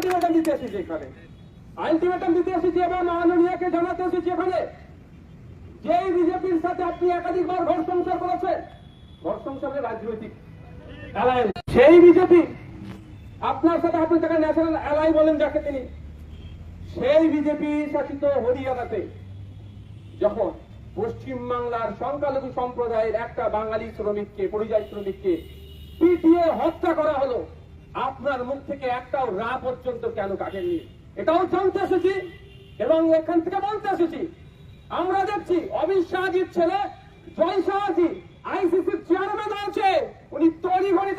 Ultimatum দিতে এসেছি এখানে। আলটিমেটাম দিতে এসেছি এবং মাননীয়কে জানাতে এসেছি এখানে। যেই বিজেপির সাথে আপনি একাধিকবার ঘর সংসার করেছেন, ঘর সংসারের রাজনৈতিক সেই বিজেপি আপনার সাথে আপনি তাকে ন্যাশনাল অ্যালাই বলেন যাকে তিনি। সেই বিজেপি শাসিত হরিয়ানাতে যখন পশ্চিমবাংলার সংখ্যালঘু সম্প্রদায়ের একটা বাঙালি শ্রমিককে, পরিযায়ী শ্রমিককে, পিটিয়ে হত্যা করা হলো আপনার মুখ থেকে একটাও রা পর্যন্ত কেন কাটেননি? এটাও জানতে এসেছি এবং এখান থেকে বলতে এসেছি। আমরা দেখছি অমিত শাহজির ছেলে জয় শাহজি আইসিসির চেয়ারম্যান আছে উনি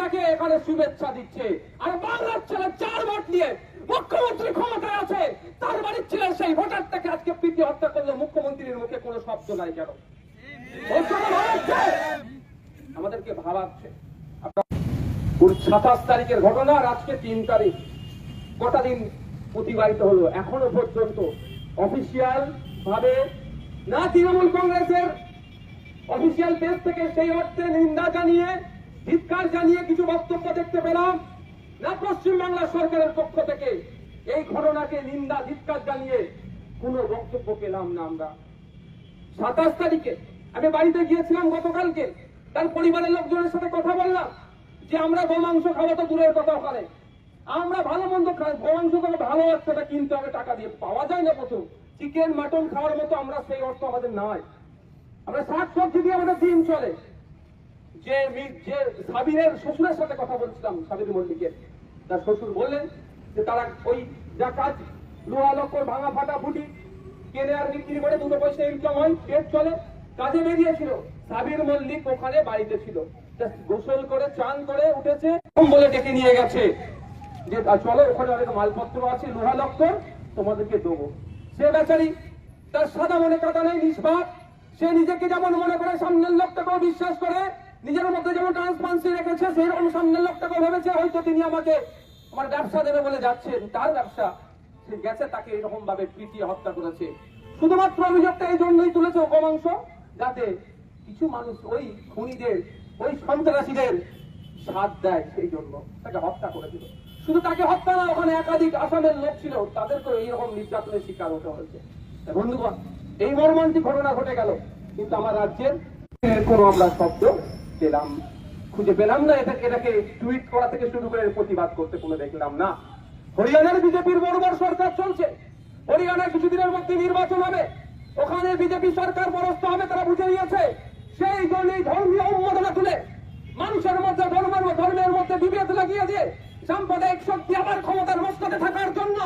তাকে এখানে শুভেচ্ছা দিচ্ছে। আর বাংলার ছেলে চার ভোট নিয়ে মুখ্যমন্ত্রী ক্ষমতায় আছে। তার বাড়ির ছেলে সেই ভোটারটাকে আজকে পিটি হত্যা করলে। মুখ্যমন্ত্রীর মুখে কোনো শব্দ নাই কেন। আমাদেরকে ভাবাচ্ছে। সাতাশ তারিখের ঘটনা? আজকে তিন তারিখ। কটা দিন প্রতিবাহিত হলো? এখনও পর্যন্ত অফিসিয়াল ভাবে না তৃণমূল কংগ্রেসের অফিসিয়াল পেজ থেকে সেই অর্থে নিন্দা জানিয়ে, ধিৎকার জানিয়ে কিছু বক্তব্য দেখতে পেলাম, না পশ্চিমবাংলা সরকারের পক্ষ থেকে। এই ঘটনাকে নিন্দা, ধিৎকার জানিয়ে কোনো বক্তব্য পেলাম না আমরা। সাতাশ তারিখে আমি বাড়িতে গিয়েছিলাম গতকালকে। তার পরিবারের লোকজনের সাথে কথা বললাম। যে আমরা গোমাংস খাব তো দূরের কথা ওখানে। আমরা ভালো মন্দ খাই, গোমাংস করে ভালো সেটা কিনতে হবে, টাকা দিয়ে। পাওয়া যায় না প্রথম চিকেন, মাটন খাওয়ার মতো আমরা সেই অর্থ আমাদের নাই। আমরা শাক সবজি দিয়ে আমাদের দিন চলে। যে যে সাবিরের শ্বশুরের সাথে কথা বলছিলাম, সাবির মল্লিকের তার শ্বশুর বললেন যে তারা ওই যা কাজ, লোহা, লক্কর, ভাঙা, ফাটা, ফুটি, কেনে আর বিক্রি করে দুটো পয়সা ইনকাম হয় পেট চলে। কাজে বেরিয়েছিল। সাবির মল্লিক ওখানে বাড়িতে ছিল। গোসল করে, চান করে উঠেছে বলে ডেকে নিয়ে গেছে। যে চলো, ওখানে অনেক মালপত্র আছে, লোহা লক্কর, তোমাদেরকে দেবো। সে বেচারি তার সাদা মনে কাটা নেই, নিষ্পাপ। সে নিজেকে যেমন মনে করে সামনের লোকটাকেও বিশ্বাস করে, নিজের মধ্যে যেমন ট্রান্সপারেন্সি রেখেছে সেই রকম সামনের লোকটাকেও ভেবেছে, হয়তো তিনি আমাকে আমার ব্যবসা দেবে বলে যাচ্ছেন তার ব্যবসা সে গেছে, তাকে এরকম ভাবে পিটিয়ে হত্যা করেছে। শুধুমাত্র অভিযোগটা এই জন্যই তুলেছে গোমাংস যাতে কিছু মানুষ ওই খুনিদের ওই সন্ত্রাসীদের সাথ দেয় সেই জন্য। তাকে হত্যা করেছিল শুধু তাকে হত্যা না, ওখানে একাধিক আসামের লোক ছিল। তাদেরকে এইরকম নির্যাতনের শিকার হতে হয়েছে। বন্ধুগণ, এই মর্মান্তিক ঘটনা ঘটে গেল। কিন্তু আমার রাজ্যের কোনো আমরা শব্দ পেলাম খুঁজে পেলাম না। এটাকে এটাকে টুইট করা থেকে শুরু করে প্রতিবাদ করতে কোনো দেখলাম না। হরিয়ানার বিজেপির বড় সরকার চলছে। হরিয়ানায় কিছুদিনের মধ্যে নির্বাচন হবে। ওখানে বিজেপি সরকার পরস্ত হবে, তারা বুঝে নিয়েছে। সেই জন্যই ধর্মীয় উন্মাদনা তুলে মানুষের মধ্যে ধর্মের ধর্মের মধ্যে বিভেদ লাগিয়ে দিয়ে সাম্প্রদায়িক শক্তি আবার ক্ষমতার মস্তকে থাকার জন্য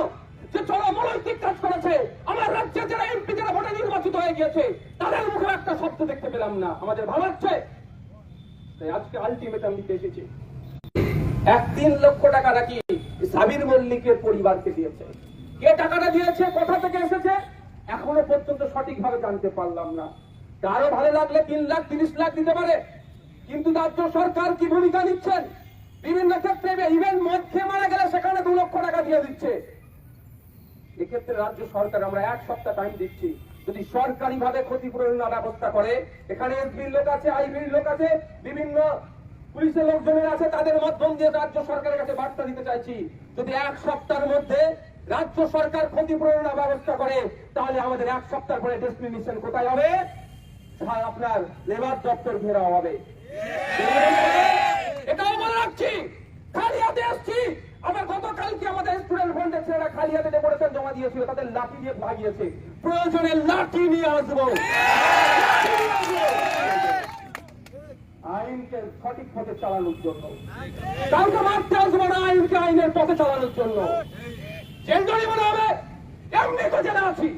যে কাজ করেছে, আমার রাজ্যের যারা এমপি, যারা ভোটে নির্বাচিত হয়ে গিয়েছে, তাদের মুখে একটা শব্দ দেখতে পেলাম না। আমাদের ভাবাচ্ছে তাই আজকে আলটিমেটাম দিতে এসেছি। এক তিন লক্ষ টাকা নাকি সাবির মল্লিকের পরিবারকে দিয়েছে। কে টাকাটা দিয়েছে, কোথা থেকে এসেছে, এখনও পর্যন্ত সঠিকভাবে জানতে পারলাম না। কারও ভালো লাগলে তিন লাখ, তিরিশ লাখ দিতে পারে। কিন্তু রাজ্য সরকার কি ভূমিকা নিচ্ছেন? বিভিন্ন ক্ষেত্রে ইভেন মদ খেয়ে মারা গেলে সেখানে দু লক্ষ টাকা দিয়ে দিচ্ছে। এক্ষেত্রে রাজ্য সরকার, আমরা এক সপ্তাহ টাইম দিচ্ছি। যদি সরকারি ভাবে ক্ষতিপূরণের ব্যবস্থা করে, এখানে এসবির লোক আছে আইবির লোক আছে, বিভিন্ন পুলিশের লোকজনের আছে, তাদের মাধ্যম দিয়ে রাজ্য সরকারের কাছে বার্তা দিতে চাইছি। যদি এক সপ্তাহের মধ্যে রাজ্য সরকার ক্ষতিপূরণের ব্যবস্থা করে, তাহলে আমাদের এক সপ্তাহ পরে ডেস্টিনেশন কোথায় হবে? আপনার লেবার দপ্তর ঘেরাও হবে। এটাও রাখছি। খালি হাতে আসছি। গতকালকে আমাদের স্টুডেন্ট ছেলেরা খালি হাতে ডেকোরেশন জমা দিয়েছিল, তাদের লাঠি দিয়ে ভাগিয়েছে। প্রয়োজনে লাঠি নিয়ে আসব। আইনকে সঠিক পথে চালানোর জন্য। কাউকে মারতে আসব না আইনকে, আইনের পথে চালানোর জন্য। জেল জরিমানা হবে। এমনি তো জেলে আছি।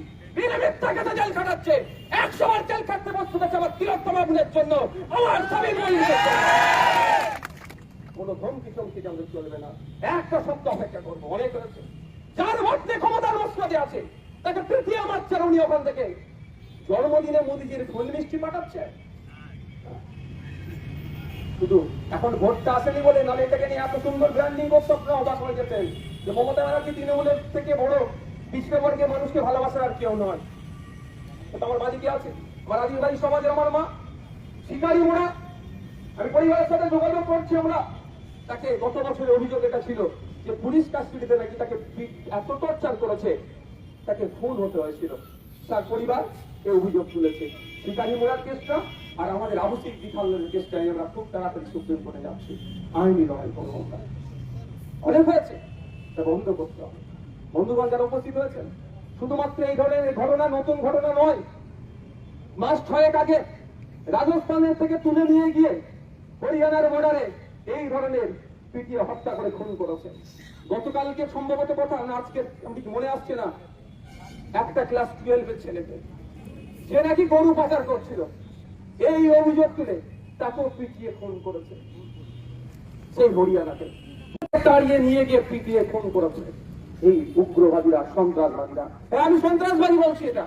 জন্মদিনে মোদিজির ফুল মিষ্টি পাঠাচ্ছে। শুধু এখন ভোটটা আসেনি বলে নালে এটাকে নিয়ে এত সুন্দর ব্র্যান্ডিং করতে অবাক হয়ে যেতেন যে মমতা ব্যানার্জি তৃণমূলের থেকে বড় পিছিয়ে মানুষকে ভালোবাসার আর কেউ নয়। আমার বাড়িতে আছে? আমার আদিবাসী সমাজের আমার মা, শিকারি মোড়া। আমি পরিবারের সাথে যোগাযোগ করছি আমরা। তাকে গত বছরের অভিযোগ এটা ছিল যে পুলিশ কাস্টডিতে নাকি তাকে এত টর্চার করেছে, তাকে খুন হতে হয়েছিল। তার পরিবার এই অভিযোগ তুলেছে। শিকারি মোড়ার কেসটা আর আমাদের আবশ্যিক বিখালের কেসটা আমরা খুব তাড়াতাড়ি সুপ্রিম কোর্টে যাচ্ছি। আইনি লড়াই করব আমরা। অনেক হয়েছে। তা বন্ধ করতে হবে। বন্ধুগণ যারা উপস্থিত হয়েছেন, শুধুমাত্র এই ধরনের ঘটনা, নতুন ঘটনা নয়, মাস ছয়েক আগে রাজস্থানের থেকে তুলে নিয়ে গিয়ে হরিয়ানার বর্ডারে এই ধরনের পিটিয়ে হত্যা করে খুন করেছে। গতকালকে সম্ভবত কথা, না, আজকে আমি মনে আসছে না। একটা ক্লাস টুয়েলভের ছেলেকে। যে নাকি গরু পাচার করছিল। এই অভিযোগ তুলে তাকেও পিটিয়ে খুন করেছে। সেই হরিয়ানাকে। তাড়িয়ে নিয়ে গিয়ে পিটিয়ে খুন করেছে। এই উগ্রবাদীরা সন্ত্রাসবাদীরা। হ্যাঁ আমি সন্ত্রাসবাদী বলছি এটা।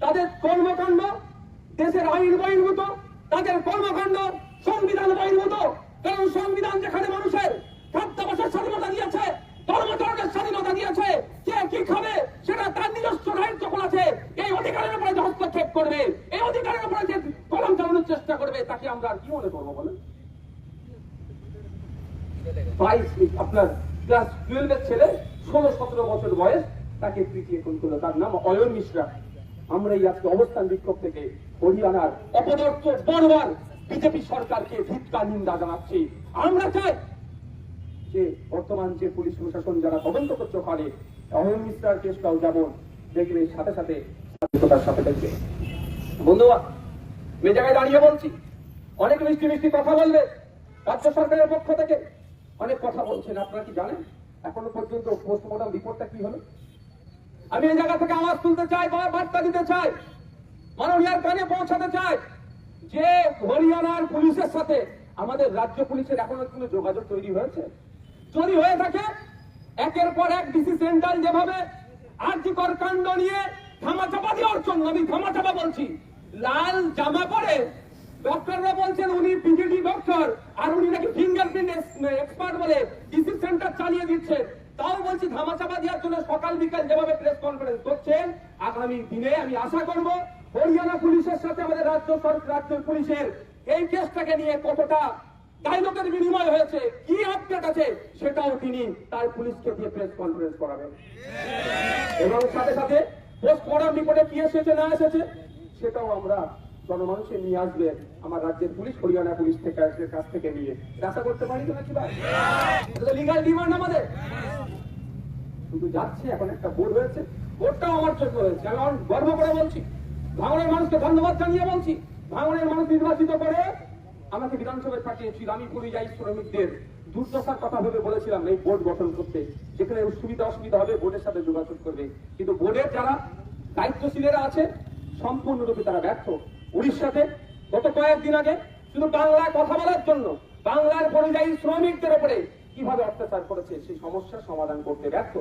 তাদের কর্মকাণ্ড দেশের আইন বহির্ভূত তাদের কর্মকাণ্ড সংবিধান বহির্ভূত কারণ সংবিধান যেখানে মানুষের খাদ্যাভ্যাসের স্বাধীনতা দিয়েছে ধর্মচরণের স্বাধীনতা দিয়েছে কে কি খাবে সেটা তার নিজস্ব রাইট যখন আছে এই অধিকারের উপরে যে হস্তক্ষেপ করবে এই অধিকারের উপরে যে কলম চালানোর চেষ্টা করবে তাকে আমরা কি মনে করব বলেন? বাইশ আপনার ক্লাস টুয়েলভের ছেলে ষোলো সতেরো বছর বয়স তাকে পিটিয়ে খুন করল। তার নাম অয়ন মিশ্রা। আমরা এই আজকে অবস্থান বিক্ষোভ থেকে হরিয়ানার অপদর্থ বর্বার বিজেপি সরকারকে ধিক্কার নিন্দা জানাচ্ছি। আমরা চাই যে বর্তমান যে পুলিশ প্রশাসন যারা তদন্ত করতে পারে, অয়ন মিশ্রার কেসটাও যেমন দেখবে সাথে সাথে স্বাধীনতার সাথে দেখবে। বন্ধুরা আমি জায়গায় দাঁড়িয়ে বলছি, অনেক মিষ্টি মিষ্টি কথা বলবে রাজ্য সরকারের পক্ষ থেকে। অনেক কথা বলছেন, আপনারা কি জানেন? এখনও পর্যন্ত পোস্টমর্টম রিপোর্টটা কি হলো? আমি এই জায়গা থেকে আওয়াজ তুলতে চাই বা বার্তা দিতে চাই, মাননীয়ার কানে পৌঁছাতে চাই যে হরিয়ানার পুলিশের সাথে আমাদের রাজ্য পুলিশের এখনও কোনো যোগাযোগ তৈরি হয়েছে। যদি হয়ে থাকে, একের পর এক ডিসি সেন্ট্রাল যেভাবে আর্যিকর কাণ্ড নিয়ে ধামাচাপা দেওয়ার জন্য আমি ধামাচাপা বলছি, লাল জামা পরে ডক্টররা বলছেন উনি পিজিডি ডক্টর আর উনি নাকি ফিঙ্গারপ্রিন্ট এক্সপার্ট বলে ডিসি সেন্টার চালিয়ে দিচ্ছেন তাও বলছি ধামাচাপা দেওয়ার জন্য সকাল বিকাল যেভাবে প্রেস কনফারেন্স করছেন আগামী দিনে আমি আশা করব হরিয়ানা পুলিশের সাথে আমাদের রাজ্য সরকার রাজ্য পুলিশের এই কেসটাকে নিয়ে কতটা ডায়লগের বিনিময় হয়েছে কি আপডেট আছে সেটাও তিনি তার পুলিশকে দিয়ে প্রেস কনফারেন্স করাবেন। এবং সাথে সাথে পোস্ট পোস্টমর্টম রিপোর্টে কি এসেছে না এসেছে সেটাও আমরা জনমানুষে নিয়ে আসবে আমার রাজ্যের পুলিশ, হরিয়ানা পুলিশ থেকে আসবে, কাছ থেকে নিয়ে। আশা করতে পারি তো নাকি লিগাল ডিমান্ড আমাদের। শুধু যাচ্ছে, এখন একটা বোর্ড হয়েছে। বোর্ডটাও আমার জন্য হয়েছে। আমি অনেক গর্ব করে বলছি, ভাঙনের মানুষকে ধন্যবাদ জানিয়ে বলছি, ভাঙনের মানুষ নির্বাচিত করে আমাকে বিধানসভায় পাঠিয়েছিল। আমি পরিযায়ী শ্রমিকদের দুর্দশার কথা ভেবে বলেছিলাম, এই বোর্ড গঠন করতে। যেখানে সুবিধা অসুবিধা হবে বোর্ডের সাথে যোগাযোগ করবে। কিন্তু বোর্ডের যারা দায়িত্বশীলেরা আছে, সম্পূর্ণরূপে তারা ব্যর্থ। উড়িষ্যাতে গত কয়েকদিন আগে শুধু বাংলায় কথা বলার জন্য বাংলার পরিযায়ী শ্রমিকদের উপরে কীভাবে অত্যাচার করেছে সেই সমস্যার সমাধান করতে ব্যর্থ